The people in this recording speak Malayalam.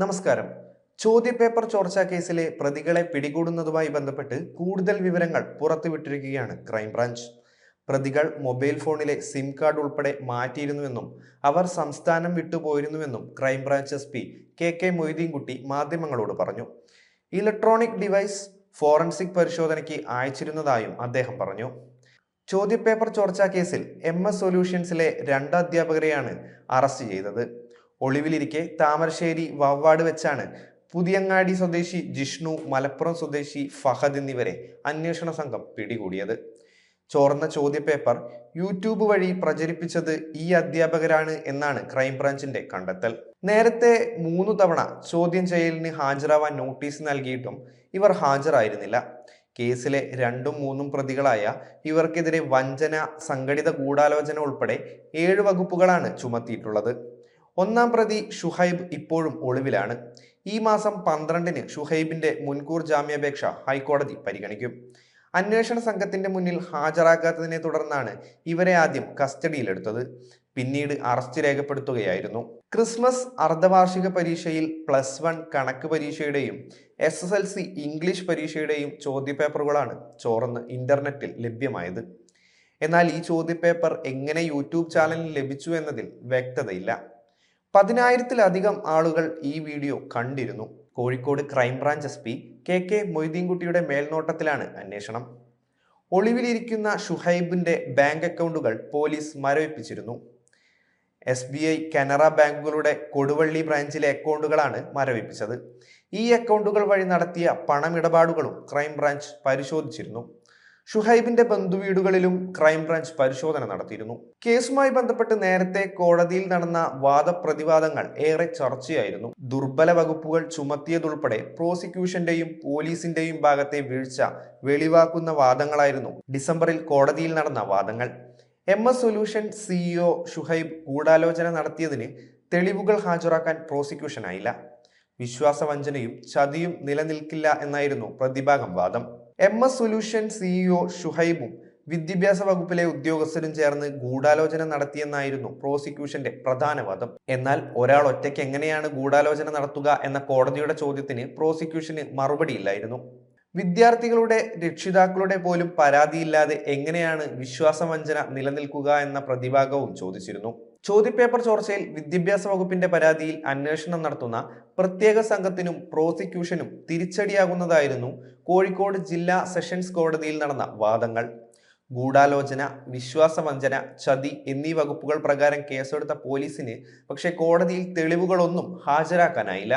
നമസ്കാരം. ചോദ്യപേപ്പർ ചോർച്ചാ കേസിലെ പ്രതികളെ പിടികൂടുന്നതുമായി ബന്ധപ്പെട്ട് കൂടുതൽ വിവരങ്ങൾ പുറത്തുവിട്ടിരിക്കുകയാണ് ക്രൈംബ്രാഞ്ച്. പ്രതികൾ മൊബൈൽ ഫോണിലെ സിം കാർഡ് ഉൾപ്പെടെ മാറ്റിയിരുന്നുവെന്നും അവർ സംസ്ഥാനം വിട്ടുപോയിരുന്നുവെന്നും crime branch S P K K Moideenkutty മാധ്യമങ്ങളോട് പറഞ്ഞു. ഇലക്ട്രോണിക് ഡിവൈസ് ഫോറൻസിക് പരിശോധനയ്ക്ക് അയച്ചിരുന്നതായും അദ്ദേഹം പറഞ്ഞു. ചോദ്യപേപ്പർ ചോർച്ചാ കേസിൽ എം എസ് സൊല്യൂഷൻസിലെ രണ്ട് അധ്യാപകരെയാണ് അറസ്റ്റ് ചെയ്തത്. ഒളിവിലിരിക്കെ താമരശ്ശേരി വവ്വാട് വെച്ചാണ് പുതിയങ്ങാടി സ്വദേശി ജിഷ്ണു മലപ്പുറം സ്വദേശി ഫഹദ് എന്നിവരെ അന്വേഷണ സംഘം പിടികൂടിയത്. ചോർന്ന ചോദ്യപേപ്പർ യൂട്യൂബ് വഴി പ്രചരിപ്പിച്ചത് ഈ അധ്യാപകരാണ് എന്നാണ് ക്രൈംബ്രാഞ്ചിന്റെ കണ്ടെത്തൽ. നേരത്തെ മൂന്ന് തവണ ചോദ്യം ചെയ്യലിന് ഹാജരാവാൻ നോട്ടീസ് നൽകിയിട്ടും ഇവർ ഹാജരായിരുന്നില്ല. കേസിലെ രണ്ടും മൂന്നും പ്രതികളായ ഇവർക്കെതിരെ വഞ്ചന സംഘടിത ഗൂഢാലോചന ഉൾപ്പെടെ ഏഴ് വകുപ്പുകളാണ് ചുമത്തിയിട്ടുള്ളത്. ഒന്നാം പ്രതി ഷുഹൈബ് ഇപ്പോഴും ഒളിവിലാണ്. ഈ മാസം പന്ത്രണ്ടിന് ഷുഹൈബിന്റെ മുൻകൂർ ജാമ്യാപേക്ഷ ഹൈക്കോടതി പരിഗണിക്കും. അന്വേഷണ സംഘത്തിന്റെ മുന്നിൽ ഹാജരാക്കാത്തതിനെ തുടർന്നാണ് ഇവരെ ആദ്യം കസ്റ്റഡിയിലെടുത്തത്. പിന്നീട് അറസ്റ്റ് രേഖപ്പെടുത്തുകയായിരുന്നു. ക്രിസ്മസ് അർദ്ധവാർഷിക പരീക്ഷയിൽ പ്ലസ് വൺ കണക്ക് പരീക്ഷയുടെയും S S L C English പരീക്ഷയുടെയും ചോദ്യപേപ്പറുകളാണ് ചോർന്ന് ഇന്റർനെറ്റിൽ ലഭ്യമായത്. എന്നാൽ ഈ ചോദ്യപേപ്പർ എങ്ങനെ യൂട്യൂബ് ചാനലിൽ ലഭിച്ചു എന്നതിൽ വ്യക്തതയില്ല. പതിനായിരത്തിലധികം ആളുകൾ ഈ വീഡിയോ കണ്ടിരുന്നു. Kozhikode crime branch S P K K മൊയ്തീൻകുട്ടിയുടെ മേൽനോട്ടത്തിലാണ് അന്വേഷണം. ഒളിവിലിരിക്കുന്ന ഷുഹൈബിന്റെ ബാങ്ക് അക്കൗണ്ടുകൾ പോലീസ് മരവിപ്പിച്ചിരുന്നു. എസ് ബി ഐ കനറ ബാങ്കുകളുടെ കൊടുവള്ളി ബ്രാഞ്ചിലെ അക്കൗണ്ടുകളാണ് മരവിപ്പിച്ചത്. ഈ അക്കൗണ്ടുകൾ വഴി നടത്തിയ പണമിടപാടുകളും ക്രൈംബ്രാഞ്ച് പരിശോധിച്ചിരുന്നു. ഷുഹൈബിന്റെ ബന്ധുവീടുകളിലും ക്രൈംബ്രാഞ്ച് പരിശോധന നടത്തിയിരുന്നു. കേസുമായി ബന്ധപ്പെട്ട് നേരത്തെ കോടതിയിൽ നടന്ന വാദപ്രതിവാദങ്ങൾ ഏറെ ചർച്ചയായിരുന്നു. ദുർബല വകുപ്പുകൾ ചുമത്തിയതുൾപ്പെടെ പ്രോസിക്യൂഷന്റെയും പോലീസിന്റെയും ഭാഗത്തെ വീഴ്ച വെളിവാക്കുന്ന വാദങ്ങളായിരുന്നു ഡിസംബറിൽ കോടതിയിൽ നടന്ന വാദങ്ങൾ. M S solution CEO Shuhaib ഗൂഢാലോചന നടത്തിയതിന് തെളിവുകൾ ഹാജരാക്കാൻ പ്രോസിക്യൂഷനായില്ല. വിശ്വാസവഞ്ചനയും ചതിയും നിലനിൽക്കില്ല എന്നായിരുന്നു പ്രതിഭാഗം വാദം. എം എസ് സൊല്യൂഷൻ സിഇഒ ഷുഹൈബും വിദ്യാഭ്യാസ വകുപ്പിലെ ഉദ്യോഗസ്ഥരും ചേർന്ന് ഗൂഢാലോചന നടത്തിയെന്നായിരുന്നു പ്രോസിക്യൂഷന്റെ പ്രധാന വാദം. എന്നാൽ ഒരാൾ ഒറ്റയ്ക്ക് എങ്ങനെയാണ് ഗൂഢാലോചന നടത്തുക എന്ന കോടതിയുടെ ചോദ്യത്തിന് പ്രോസിക്യൂഷന് മറുപടിയില്ലായിരുന്നു. വിദ്യാർത്ഥികളുടെ രക്ഷിതാക്കളുടെ പോലും പരാതിയില്ലാതെ എങ്ങനെയാണ് വിശ്വാസവഞ്ചന നിലനിൽക്കുക എന്ന പ്രതിഭാഗവും ചോദിച്ചിരുന്നു. ചോദ്യപേപ്പർ ചോർച്ചയിൽ വിദ്യാഭ്യാസ വകുപ്പിന്റെ പരാതിയിൽ അന്വേഷണം നടത്തുന്ന പ്രത്യേക സംഘത്തിനും പ്രോസിക്യൂഷനും തിരിച്ചടിയാകുന്നതായിരുന്നു കോഴിക്കോട് ജില്ലാ സെഷൻസ് കോടതിയിൽ നടന്ന വാദങ്ങൾ. ഗൂഢാലോചന വിശ്വാസവഞ്ചന ചതി എന്നീ വകുപ്പുകൾ പ്രകാരം കേസെടുത്ത പോലീസിന് പക്ഷേ കോടതിയിൽ തെളിവുകളൊന്നും ഹാജരാക്കാനായില്ല.